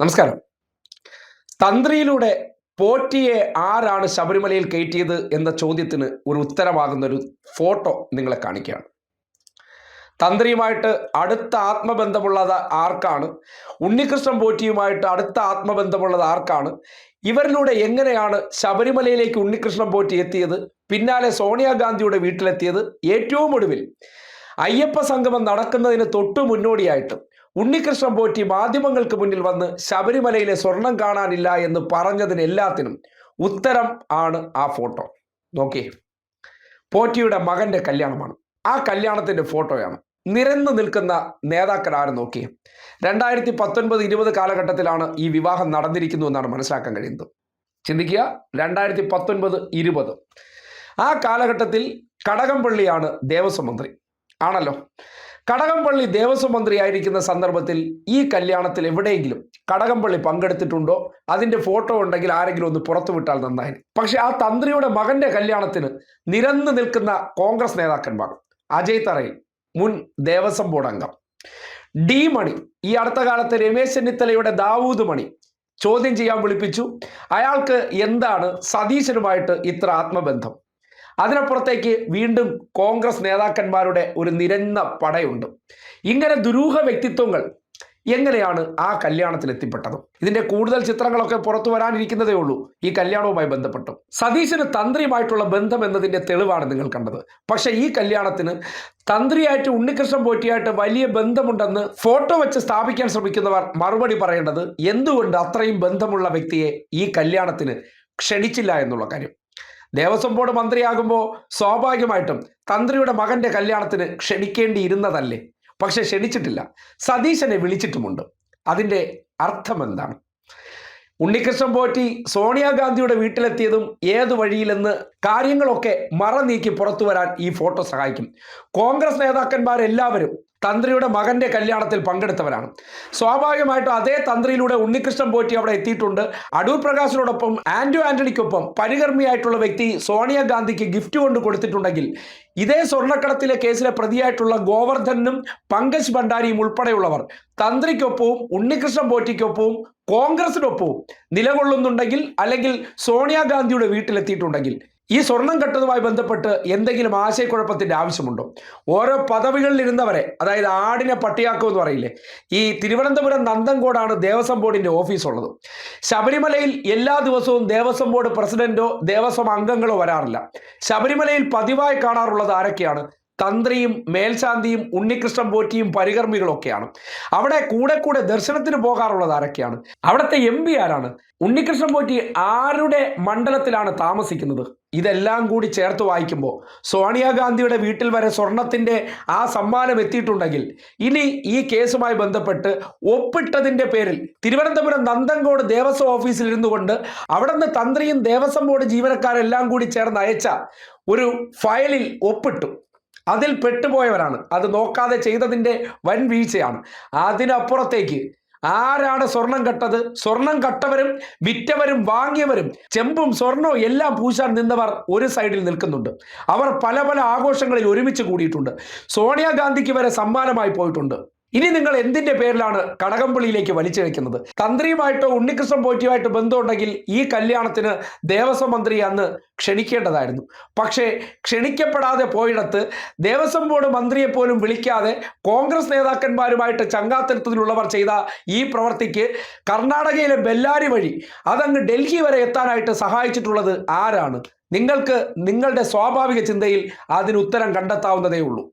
നമസ്കാരം. തന്ത്രിയിലൂടെ പോറ്റിയെ ആരാണ് ശബരിമലയിൽ കയറ്റിയത് എന്ന ചോദ്യത്തിന് ഒരു ഉത്തരമാകുന്ന ഒരു ഫോട്ടോ നിങ്ങളെ കാണിക്കുകയാണ്. തന്ത്രിയുമായിട്ട് അടുത്ത ആത്മബന്ധമുള്ളത് ആർക്കാണ്? ഉണ്ണികൃഷ്ണൻ പോറ്റിയുമായിട്ട് അടുത്ത ആത്മബന്ധമുള്ളത് ആർക്കാണ്? ഇവരിലൂടെ എങ്ങനെയാണ് ശബരിമലയിലേക്ക് ഉണ്ണികൃഷ്ണൻ പോറ്റി എത്തിയത്? പിന്നാലെ സോണിയാഗാന്ധിയുടെ വീട്ടിലെത്തിയത്? ഏറ്റവും ഒടുവിൽ അയ്യപ്പ സംഗമം നടക്കുന്നതിന് തൊട്ടു മുന്നോടിയായിട്ട് ഉണ്ണികൃഷ്ണൻ പോറ്റി മാധ്യമങ്ങൾക്ക് മുന്നിൽ വന്ന് ശബരിമലയിലെ സ്വർണം കാണാനില്ല എന്ന് പറഞ്ഞതിന് എല്ലാത്തിനും ഉത്തരം ആണ് ആ ഫോട്ടോ. നോക്കി പോറ്റിയുടെ മകന്റെ കല്യാണമാണ്. ആ കല്യാണത്തിന്റെ ഫോട്ടോയാണ്. നിരന്നു നിൽക്കുന്ന നേതാക്കൾ ആരും നോക്കി രണ്ടായിരത്തി പത്തൊൻപത് ഇരുപത് കാലഘട്ടത്തിലാണ് ഈ വിവാഹം നടന്നിരിക്കുന്നു എന്നാണ് മനസ്സിലാക്കാൻ കഴിയുന്നത്. ചിന്തിക്കുക. രണ്ടായിരത്തി പത്തൊൻപത് ഇരുപത്. ആ കാലഘട്ടത്തിൽ കടകംപള്ളിയാണ് ദേവസ്വം മന്ത്രി. ആണല്ലോ. കടകംപള്ളി ദേവസ്വം മന്ത്രിയായിരിക്കുന്ന സന്ദർഭത്തിൽ ഈ കല്യാണത്തിൽ എവിടെയെങ്കിലും കടകംപള്ളി പങ്കെടുത്തിട്ടുണ്ടോ? അതിന്റെ ഫോട്ടോ ഉണ്ടെങ്കിൽ ആരെങ്കിലും ഒന്ന് പുറത്തുവിട്ടാൽ നന്നായി. പക്ഷെ ആ തന്ത്രിയുടെ മകന്റെ കല്യാണത്തിന് നിരന്നു നിൽക്കുന്ന കോൺഗ്രസ് നേതാക്കന്മാർ അജയ് തറയിൽ മുൻ ദേവസ്വം ബോർഡ് അംഗം. ഡി മണി ഈ അടുത്ത കാലത്ത് രമേശ് ചെന്നിത്തലയുടെ ദാവൂദ് മണി ചോദ്യം ചെയ്യാൻ വിളിപ്പിച്ചു. അയാൾക്ക് എന്താണ് സതീശനുമായിട്ട് ഇത്ര ആത്മബന്ധം? അതിനപ്പുറത്തേക്ക് വീണ്ടും കോൺഗ്രസ് നേതാക്കന്മാരുടെ ഒരു നിരന്ന പടയുണ്ട്. ഇങ്ങനെ ദുരൂഹ വ്യക്തിത്വങ്ങൾ എങ്ങനെയാണ് ആ കല്യാണത്തിൽ എത്തിപ്പെട്ടത്? ഇതിന്റെ കൂടുതൽ ചിത്രങ്ങളൊക്കെ പുറത്തു വരാനിരിക്കുന്നതേ ഉള്ളൂ. ഈ കല്യാണവുമായി ബന്ധപ്പെട്ടു. സതീശന് തന്ത്രിയുമായിട്ടുള്ള ബന്ധം എന്നതിന്റെ തെളിവാണ് നിങ്ങൾ കണ്ടത്. പക്ഷേ ഈ കല്യാണത്തിന് തന്ത്രിയായിട്ട് ഉണ്ണികൃഷ്ണൻ പോറ്റിയായിട്ട് വലിയ ബന്ധമുണ്ടെന്ന് ഫോട്ടോ വെച്ച് സ്ഥാപിക്കാൻ ശ്രമിക്കുന്നവർ മറുപടി പറയേണ്ടത് എന്തുകൊണ്ട് അത്രയും ബന്ധമുള്ള വ്യക്തിയെ ഈ കല്യാണത്തിന് ക്ഷണിച്ചില്ല എന്നുള്ള കാര്യം? ദേവസ്വം ബോർഡ് മന്ത്രിയാകുമ്പോൾ സ്വാഭാവികമായിട്ടും തന്ത്രിയുടെ മകന്റെ കല്യാണത്തിന് ക്ഷണിക്കേണ്ടിയിരുന്നതല്ലേ? പക്ഷെ ക്ഷണിച്ചിട്ടില്ല. സതീശനെ വിളിച്ചിട്ടുമുണ്ട്. അതിന്റെ അർത്ഥം എന്താണ് ഉണ്ണികൃഷ്ണൻ പോറ്റി സോണിയാഗാന്ധിയുടെ വീട്ടിലെത്തിയതും ഏത് വഴിയിലെന്ന് കാര്യങ്ങളൊക്കെ മറ നീക്കി പുറത്തു വരാൻ ഈ ഫോട്ടോ സഹായിക്കും. കോൺഗ്രസ് നേതാക്കന്മാരെല്ലാവരും തന്ത്രിയുടെ മകന്റെ കല്യാണത്തിൽ പങ്കെടുത്തവരാണ്. സ്വാഭാവികമായിട്ടും അതേ തന്ത്രിയിലൂടെ ഉണ്ണികൃഷ്ണൻ പോറ്റി അവിടെ എത്തിയിട്ടുണ്ട്. അടൂർ പ്രകാശിനോടൊപ്പം ആന്റോ ആന്റണിക്കൊപ്പം പരികർമ്മിയായിട്ടുള്ള വ്യക്തി സോണിയാഗാന്ധിക്ക് ഗിഫ്റ്റ് കൊണ്ട് കൊടുത്തിട്ടുണ്ടെങ്കിൽ ഇതേ സ്വർണക്കടത്തിലെ കേസിലെ പ്രതിയായിട്ടുള്ള ഗോവർദ്ധനും പങ്കജ് ഭണ്ഡാരിയും ഉൾപ്പെടെയുള്ളവർ തന്ത്രിക്കൊപ്പവും ഉണ്ണികൃഷ്ണൻ പോറ്റിക്കൊപ്പവും കോൺഗ്രസിനൊപ്പവും നിലകൊള്ളുന്നുണ്ടെങ്കിൽ അല്ലെങ്കിൽ സോണിയാഗാന്ധിയുടെ വീട്ടിലെത്തിയിട്ടുണ്ടെങ്കിൽ ഈ സ്വർണം കെട്ടതുമായി ബന്ധപ്പെട്ട് എന്തെങ്കിലും ആശയക്കുഴപ്പത്തിന്റെ ആവശ്യമുണ്ടോ? ഓരോ പദവികളിൽ ഇരുന്നവരെ അതായത് ആടിനെ പട്ടിയാക്കും എന്ന് പറയില്ലേ ഈ തിരുവനന്തപുരം നന്തൻകോടാണ് ദേവസ്വം ബോർഡിന്റെ ഓഫീസ് ഉള്ളത് ശബരിമലയിൽ എല്ലാ ദിവസവും ദേവസ്വം ബോർഡ് പ്രസിഡന്റോ ദേവസ്വം അംഗങ്ങളോ വരാറില്ല. ശബരിമലയിൽ പതിവായി കാണാറുള്ളത് ആരൊക്കെയാണ്? തന്ത്രിയും മേൽശാന്തിയും ഉണ്ണികൃഷ്ണൻ പോറ്റിയും പരികർമ്മികളൊക്കെയാണ്. അവിടെ കൂടെ കൂടെ ദർശനത്തിന് പോകാറുള്ളത് ആരൊക്കെയാണ്? അവിടുത്തെ എം പി ആരാണ്? ഉണ്ണികൃഷ്ണൻ പോറ്റി ആരുടെ മണ്ഡലത്തിലാണ് താമസിക്കുന്നത്? ഇതെല്ലാം കൂടി ചേർത്ത് വായിക്കുമ്പോൾ സോണിയാഗാന്ധിയുടെ വീട്ടിൽ വരെ സ്വർണത്തിന്റെ ആ സമ്മാനം എത്തിയിട്ടുണ്ടെങ്കിൽ ഇനി ഈ കേസുമായി ബന്ധപ്പെട്ട് ഒപ്പിട്ടതിന്റെ പേരിൽ തിരുവനന്തപുരം നന്ദൻകോട് ദേവസ്വം ഓഫീസിൽ ഇരുന്നു കൊണ്ട് അവിടെ നിന്ന് തന്ത്രിയും ദേവസ്വം ബോർഡ് ജീവനക്കാരെല്ലാം കൂടി ചേർന്ന് അയച്ച ഒരു ഫയലിൽ ഒപ്പിട്ടു. അതിൽ പെട്ടുപോയവരാണ്. അത് നോക്കാതെ ചെയ്തതിന്റെ വൻ വീഴ്ചയാണ്. അതിനപ്പുറത്തേക്ക് ആരാണ് സ്വർണം കട്ടത്? സ്വർണം കട്ടവരും വിറ്റവരും വാങ്ങിയവരും ചെമ്പും സ്വർണവും എല്ലാം പൂശാൻ നിന്നവർ ഒരു സൈഡിൽ നിൽക്കുന്നുണ്ട്. അവർ പല പല ആഘോഷങ്ങളിൽ ഒരുമിച്ച് കൂടിയിട്ടുണ്ട്. സോണിയാഗാന്ധിക്ക് വരെ സമ്മാനമായി പോയിട്ടുണ്ട്. ഇനി നിങ്ങൾ എന്തിന്റെ പേരിലാണ് കടകംപള്ളിയിലേക്ക് വലിച്ചിഴക്കുന്നത് തന്ത്രിയുമായിട്ടോ ഉണ്ണികൃഷ്ണൻ പോറ്റിയുമായിട്ട് ബന്ധമുണ്ടെങ്കിൽ ഈ കല്യാണത്തിന് ദേവസ്വം മന്ത്രി അന്ന് ക്ഷണിക്കേണ്ടതായിരുന്നു. പക്ഷേ ക്ഷണിക്കപ്പെടാതെ പോയിടത്ത് ദേവസ്വം ബോർഡ് മന്ത്രിയെ പോലും വിളിക്കാതെ കോൺഗ്രസ് നേതാക്കന്മാരുമായിട്ട് ചങ്കാത്തരത്തിലുള്ളവർ ചെയ്ത ഈ പ്രവൃത്തിക്ക് കർണാടകയിലെ ബെല്ലാരി വഴി അതങ്ങ് ഡൽഹി വരെ എത്താനായിട്ട് സഹായിച്ചിട്ടുള്ളത് ആരാണ്? നിങ്ങൾക്ക് നിങ്ങളുടെ സ്വാഭാവിക ചിന്തയിൽ അതിന് ഉത്തരം കണ്ടെത്താവുന്നതേ ഉള്ളൂ